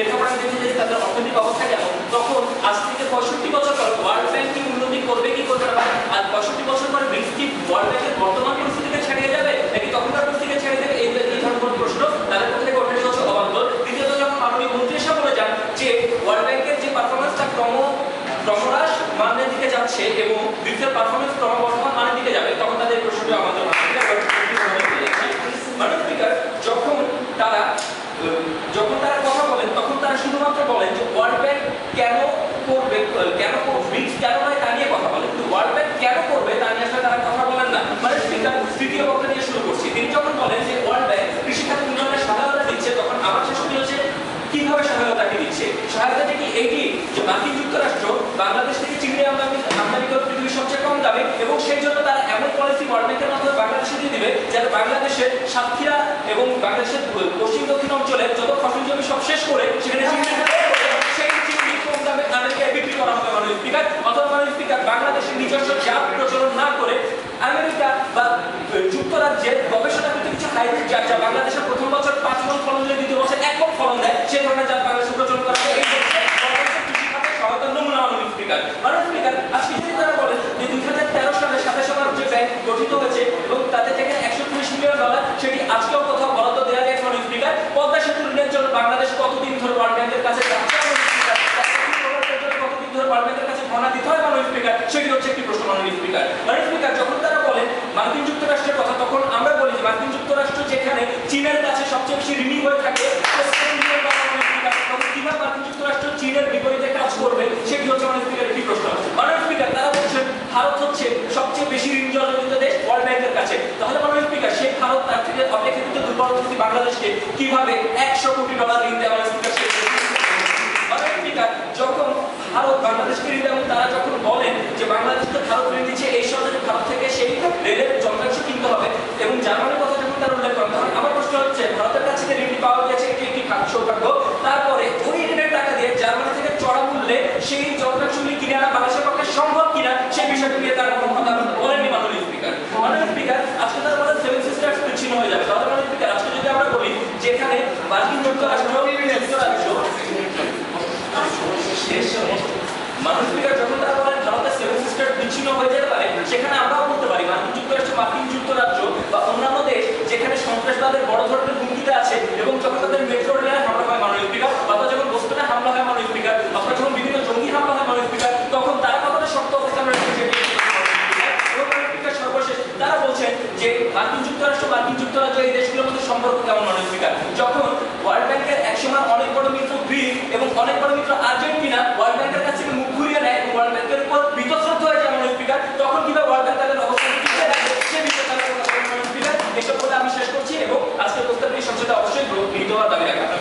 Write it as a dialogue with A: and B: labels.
A: প্রেক্ষাপটে দেখে যে তাদের অর্থনৈতিক অবস্থা কেমন? তখন আজ থেকে পঁয়ষট্টি বছর পর ওয়ার্ল্ড ব্যাংক কি উন্নতি করবে, কি করবে না? আর পঁয়ষট্টি বছর পরে ব্রিক্স কি ওয়ার্ল্ড ব্যাংকের বর্তমান পরিস্থিতিকে ছাড়িয়ে যাবে, নাকি তখনকার পরিস্থিতিকে ছাড়িয়ে যাবে? এই এই ধরনের প্রশ্ন তাদের পক্ষ থেকে ওঠানো হচ্ছে অবান্তর দ্বিতীয়ত, যখন মাননীয় মন্ত্রী এসে বলে যান যে ওয়ার্ল্ড ব্যাংকের যে পারফরমেন্স তা ক্রম ক্রমহ্রাস মানের দিকে যাচ্ছে এবং ব্রিক্সের পারফরমেন্স ক্রমবর্ধমান মানের দিকে যাবে তখন তাদের এই প্রশ্নটি অবান্তর মাননীয় স্পিকার যখন তারা উম, যখন তারা কথা বলেন তখন তারা শুধুমাত্র বলেন যে ওয়ার্ল্ড ব্যাংক কেন করবে, কেন ব্রিক্স কেন নয় তা নিয়ে কথা বলেন কিন্তু ওয়ার্ল্ড ব্যাংক কেন করবে তা নিয়ে আসলে তারা কথা বলেন না। মানে স্পিকার তৃতীয় বক্তা দিয়ে শুরু করছি। তিনি যখন বলেন যে ওয়ার্ল্ড ব্যাংক কৃষিখাতে উন্নয়নে সহায়তা দিচ্ছে, তখন আমার শেষটি হচ্ছে, কীভাবে সহায়তাকে দিচ্ছে? সহায়তাটা কি? এইটি যে মার্কিন যুক্তরাষ্ট্র, বাংলাদেশ থেকে চিংড়ি আমদানি আমদানি করে পৃথিবীর সবচেয়ে কম দামে, এবং সেই জন্য তারা এমন পলিসি ওয়ার্ল্ড ব্যাংকের মাধ্যমে বাংলাদেশে দিয়ে দিবে, যাতে বাংলাদেশের সাতক্ষীরা এবং বাংলাদেশের পশ্চিম দক্ষিণ অঞ্চলে যত ফসল জমি সব শেষ করে সেখানে চিংড়ি সেই চিংড়ি কম দামে আমেরিকায় বিক্রি করা হবে মাননীয় স্পিকার অথবা মাননীয় স্পিকার বাংলাদেশের নিজস্ব জাত প্রচলন না করে আমেরিকা বা যুক্তরাজ্যের গবেষণা করতে কিছু হাইব্রিড জাত যা বাংলাদেশের প্রথম বছর পাঁচ মন ফলন দিলে দ্বিতীয় বছর এক মন ফলন দেয়, সেই ধরনের জাত বাংলাদেশে প্রচলন করা হয়। সেটি আজকেও কোথাও বরাদ্দ দেওয়া যায় স্পিকার। পদ্মা সেতু ঋণের জন্য বাংলাদেশ কতদিন ধরে ওয়ার্ল্ড ব্যাংকের কাছে যাচ্ছে মাননীয় স্পিকার? কতদিন ধরে ওয়ার্ল্ড ব্যাংকের কাছে ধর্ণা দিতে হয় মাননীয় স্পিকার সেটি হচ্ছে একটি প্রশ্ন মাননীয় স্পিকার। মাননীয় স্পিকার, যখন তারা বলেন মার্কিন যুক্তরাষ্ট্রের কথা, তখন আমরা বলি যে মার্কিন যুক্তরাষ্ট্র যেখানে চীনের কাছে সবচেয়ে বেশি ঋণী হয়ে থাকে মার্কিন যুক্তরাষ্ট্র চীনের বিপরীতে কাজ করবে, সেটি হচ্ছে মাননীয় স্পিকার একটি প্রশ্ন। মাননীয় স্পিকার, তারা বলছেন ভারত হচ্ছে সবচেয়ে বেশি ঋণ জর্জরিত দেশ ওয়ার্ল্ড ব্যাংকের কাছে। তাহলে মাননীয় স্পিকার সেই ভারত তার থেকে অপেক্ষাকৃত দুর্বল প্রতি বাংলাদেশকে কীভাবে একশো কোটি ডলার ঋণ দেওয়া স্পিকার যখন ভারত বাংলাদেশকে ঋণ এবং তারা যখন বলেন যে বাংলাদেশকে ভারত ঋণ দিচ্ছে এই সরকার ভারত থেকে সেই রেলের যন্ত্রাংশ কিনতে হবে এবং জার্মানির কথা যখন তারা উল্লেখ করেন তখন আমার প্রশ্ন হচ্ছে ভারতের কাছে যে ঋণটি পাওয়া গেছে এটি একটি খা- সৌভাগ্য তারপরে ওই ঋণের টাকা দিয়ে জার্মানি থেকে চড়া মূল্যে সেই যন্ত্রাংশগুলি কিনে বাংলাদেশের পক্ষে সম্ভব কিনা সেই বিষয়টি নিয়ে তারা কথা বলেননি মাননীয় স্পিকার। মাননীয় স্পিকার, আজকে তারা বলেন সেভেন সিস্টার্স বিচ্ছিন্ন হয়ে যাবে। মাননীয় স্পিকার, আজকে যদি আমরা বলি যে মার্কিন যুক্তরাষ্ট্র শেষ মানুষ স্পিকার যখন তারা বলেন ভারতের সেভেন সিস্টার বিচ্ছিন্ন হয়ে যেতে পারে, সেখানে আমরাও বলতে পারি, মার্কিন যুক্তরাষ্ট্র, মার্কিন যুক্তরাজ্য মার্কিন যুক্তরাষ্ট্র মার্কিন যুক্তরাজ্য এই দেশগুলোর মধ্যে সম্পর্ক কেমন অনেকটা যখন ওয়ার্ল্ড ব্যাংকের একসময় অনেক বড় মিত্র গ্রিস এবং অনেক বড় মিত্র আর্জেন্টিনা ওয়ার্ল্ড ব্যাংকের কাছে মুখ ঘুরিয়ে নেয় এবং ওয়ার্ল্ড ব্যাংকের উপর বিতশ্রদ্ধ হয়ে যায় অনেকটা তখন কীভাবে ওয়ার্ল্ড ব্যাংক তাদের অবস্থান এসব বলে আমি শেষ করছি এবং আজকের প্রস্তাবটি সবচেয়ে অবশ্যই গৃহীত হওয়ার দাবি রাখা।